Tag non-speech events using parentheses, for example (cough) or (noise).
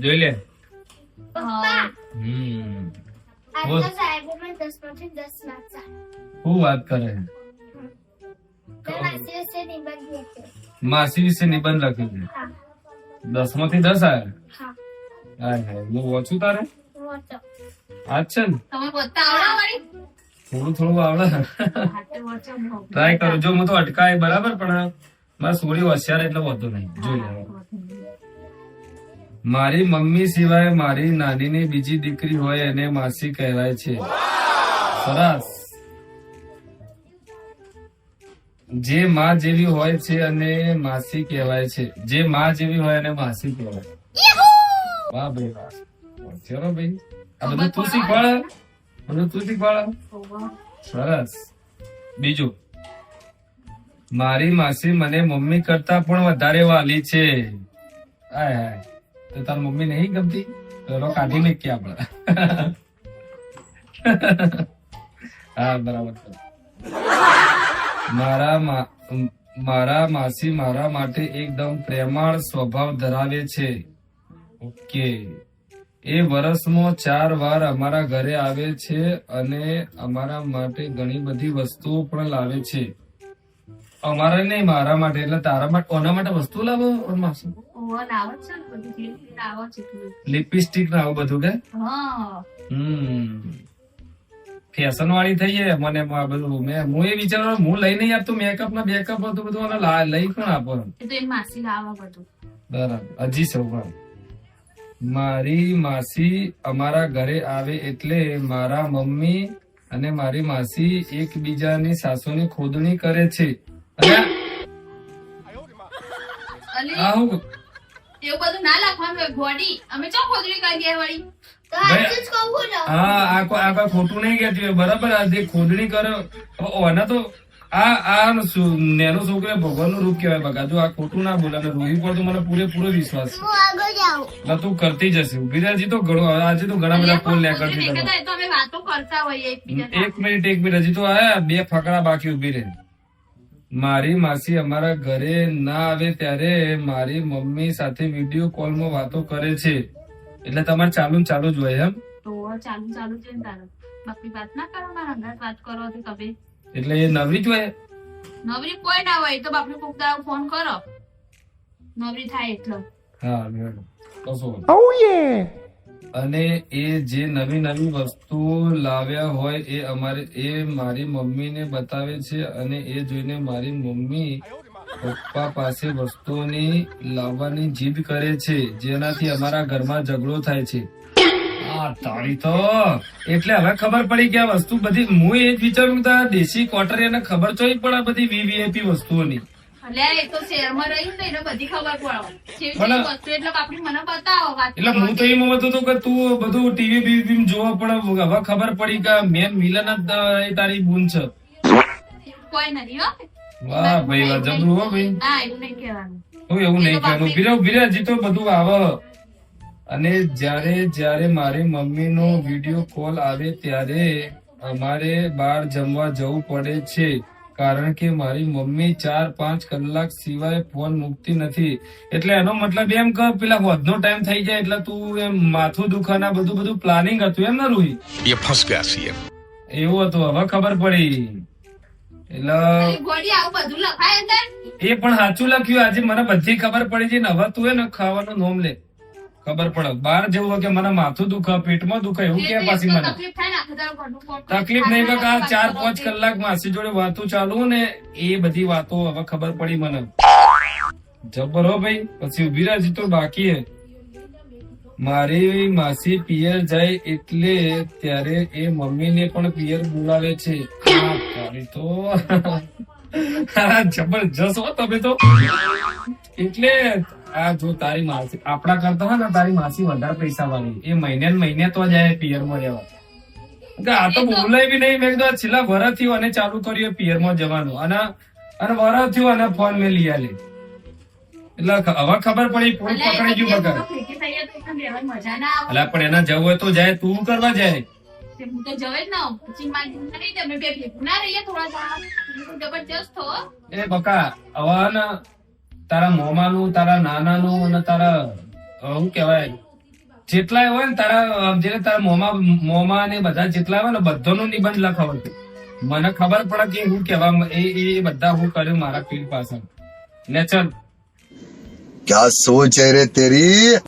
જોઈ લે. હમ. શું વાત કરે? માસી વિશે નિબંધ લખ્યો. છે? હા. દસમાંથી દસ આવ્યા હા. હાય હું ઓછું તારે? આજ છે ને? થોડું થોડું આવડે. ટ્રાય કરો. જો હું તો અટકાય બરાબર પણ મારા સોળી હોશિયાર એટલે વધુ નહીં. જોઈ લે. મારી મમ્મી સિવાય મારી નાનીની બીજી દીકરી હોય એને માસી કહેવાય છે. સરસ. જે માં જેવી હોય છે અને માસી કહેવાય છે. જે માં જેવી હોય એને માસી કહેવાય. વાહ ભાઈ વાહ. ચલો ભાઈ. આ બધું તું શીખવાડે? બધું તું શીખવાડે? સરસ. બીજું. મારી માસી મને મમ્મી કરતા પણ વધારે વાલી છે. હાય હાય તો તાર મમ્મી નહીં ગમતી? એનો કાઢી નાખીએ આપણે. હા, બરાબર મારા મારા માસી મારા માટે એકદમ પ્રેમાળ સ્વભાવ ધરાવે છે. ઓકે. એ વર્ષમાં ચાર વાર અમારા ઘરે આવે છે અને અમારા માટે ઘણી બધી વસ્તુઓ પણ લાવે છે. અમારા નહીં, મારા માટે. એટલે તારા માટે, કોના માટે વસ્તુ લાવો માસી? છે ને બધી છે લિપસ્ટિક ને આવું બધું કે? હા. હમ. ફેશન વાળી થઈ જાય મને આ બધું. મેં હું એ વિચારો હું લઈ નહીં આપતો મેકઅપ ના બેકઅપ હતું બધું અને લઈ કોણ આપો એ તો માસી લાવવા બધું. બરાબર. હજી સૌ પણ મારી માસી અમારા ઘરે આવે એટલે મારા મમ્મી અને મારી માસી એકબીજાની સાસુની ખોદણી કરે છે. આ હું એવું બધું ના લખવાનું હોય ગોડી. અમે ચો ખોદરી કરી ગયા વળી? તો આજુ જ કહું ને. હા આ કોઈ ખોટું નહીં કહેતી હોય. બરાબર આ જે ખોદણી કરે ઓને તો આ આ નેનો છોકરો ભગવાનનું રૂપ કેવાય બગા જો આ ખોટું ના બોલે. અને રોહી પર તો મને પૂરેપૂરો વિશ્વાસ છે. હું આગળ જાઉં. એટલે તું કરતી જશે. બીજાજી તો ઘણો આજે તો ઘણા બધા ફોન લે કરતી એક મિનિટ એક મિનિટ હજી તો આયા બે ફકરા બાકી ઊભી રહે. મારી માસી અમારા ઘરે ના આવે ત્યારે મારી મમ્મી સાથે વીડિયો કોલમાં વાતો કરે છે. એટલે તમારે ચાલુ ચાલુ જ હોય એમ? ચાલુ ચાલુ છે બાકી વાત ના કરો મારા હંગાત વાત કરો તો તમે. એટલે એ નવરી જ હોય? નવરી કોઈ ના હોય તો બાપને કોક દાડો ફોન કરો. નવરી થાય એટલો. હા મેડમ. કશો વાંધો. અને એ જે નવી નવી વસ્તુઓ લાવ્યા હોય એ અમારે, એ મારી મમ્મીને બતાવે છે અને એ જોઈને મારી મમ્મી પપ્પા પાસે વસ્તુઓની લાવવાની જીદ કરે છે, જેનાથી અમારા ઘરમાં ઝઘડો થાય છે. હા તારી તો, એટલે હવે ખબર પડી કે વસ્તુ બધી હું એ જ વિચારું દેશી કોટર એને ખબર ચોઈ આ બધી વીવીઆઈપી વસ્તુઓની. એટલે પણ- હું તો એમ હતો કે તું બધું ટીવી બીવી જોવા પડે. હવે ખબર પડી કે મેન મિલન જ તારી બૂન છે. કોઈ નથી હો. વાહ ભાઈ વાહ જબરું હો ભાઈ. ના એવું નહીં કહેવાનું. હું એવું નહીં કહેવાનું. ભીરે ભીરે બધું આવે. અને જ્યારે જ્યારે મારી મમ્મીનો વીડિયો કોલ આવે ત્યારે અમારે બહાર જમવા જવું પડે છે. કારણ કે મારી મમ્મી ચાર પાંચ કલાક સિવાય ફોન મૂકતી નથી. એટલે એનો મતલબ એમ કે પેલા વધનો ટાઈમ થઈ જાય એટલે તું એમ માથું દુખાના બધું બધું પ્લાનિંગ હતું એમ ના રૂહી? એ ફસ ગયા છીએ. એવું હતું હવે ખબર પડી. એટલે એ પણ સાચું લખ્યું આજે મને બધી ખબર પડી છે ને હવે તું એને ખાવાનું નોમ લે. ખબર પડે. બહાર જેવું હોય કે મને માથું દુખે પેટમાં દુખે એવું કે પાછી મને? તકલીફ નહીં કે આ ચાર પાંચ કલાક માસી જોડે વાતો ચાલુ ને એ બધી વાતો હવે ખબર પડી મને. જબર હો ભાઈ પછી ઊભી રાજી તો બાકી હે. મારી માસી પિયર જાય એટલે ત્યારે એ મમ્મીને પણ પિયર બોલાવે છે. તો (laughs) જબરજસ્ત હો તમે તો. એટલે આ જો તારી માસી આપણા કરતા હોય ને તારી માસી વધારે પૈસા વાળી. એ મહિને મહિને તો જાય પિયરમાં રહેવા. આ તો બોલાય બી નહીં મેં કીધું છેલ્લા વરસ થયું અને ચાલુ કર્યું પિયરમાં જવાનું. અને અને વરસ થયું અને ફોન મેં લઈ આલે. એટલે હવે ખબર પડી પોલીસ પકડાઈ ગયું બગર એટલે પણ એના જવું હોય તો જાય તું કરવા જાય? હું તો જવે જ ના પછી નહીં તમે બે ભેગું ના રહીએ થોડા જબરજસ્ત હો. એ બકા હવે તારા મોમાનું, તારા નાનાનું અને તારા શું કહેવાય જેટલા હોય ને તારા જે તારા મોમા મોમા ને બધા જેટલા હોય ને બધાનો નિબંધ લખાવો મને ખબર પડે કે હું કેવા એ એ બધા હું કર્યું મારા ફીલ્ડ પાસે નેચર. ક્યાં સોચ રે તેરી?